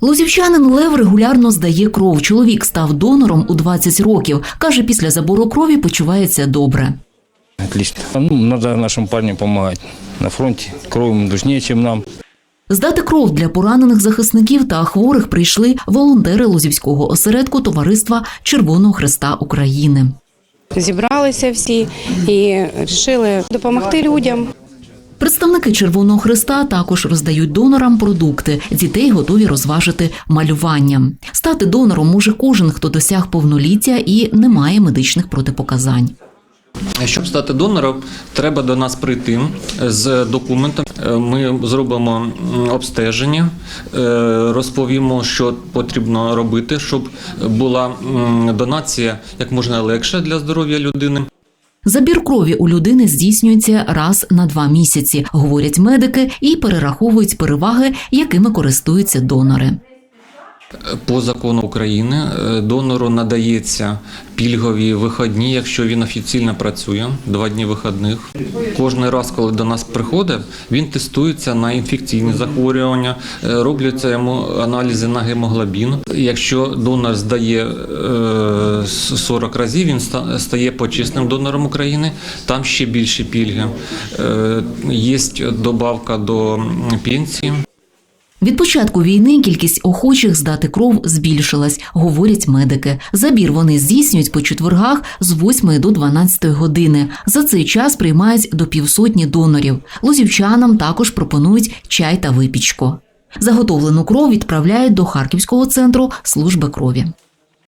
Лозівчанин Лев регулярно здає кров. Чоловік став донором у 20 років. Каже, після забору крові почувається добре. Отлично. Ну, надо нашим парням помогать. На фронте кровь им нужнее, чем нам. Здати кров для поранених захисників та хворих прийшли волонтери Лозівського осередку Товариства Червоного Христа України. Зібралися всі і вирішили допомогти людям. Представники Червоного Христа також роздають донорам продукти. Дітей готові розважити малюванням. Стати донором може кожен, хто досяг повноліття і не має медичних протипоказань. Щоб стати донором, треба до нас прийти з документом. Е, Ми зробимо обстеження, е, розповімо, що потрібно робити, щоб була донація як можна легше для здоров'я людини. Забір крові у людини здійснюється раз на два місяці, говорять медики і перераховують переваги, якими користуються донори. По закону України е, донору надається пільгові вихідні, якщо він офіційно працює, два дні вихідних. Кожен раз, коли до нас приходить, він тестується на інфекційні захворювання, е, робляться йому аналізи на гемоглобін. Якщо донор здає е, 40 разів, він стає почесним донором України. Там ще більші пільги. Е, Є добавка до пенсії. Від початку війни кількість охочих здати кров збільшилась, говорять медики. Забір вони здійснюють по четвергах з 8 до 12 години. За цей час приймають до півсотні донорів. Лозівчанам також пропонують чай та випічку. Заготовлену кров відправляють до Харківського центру служби крові.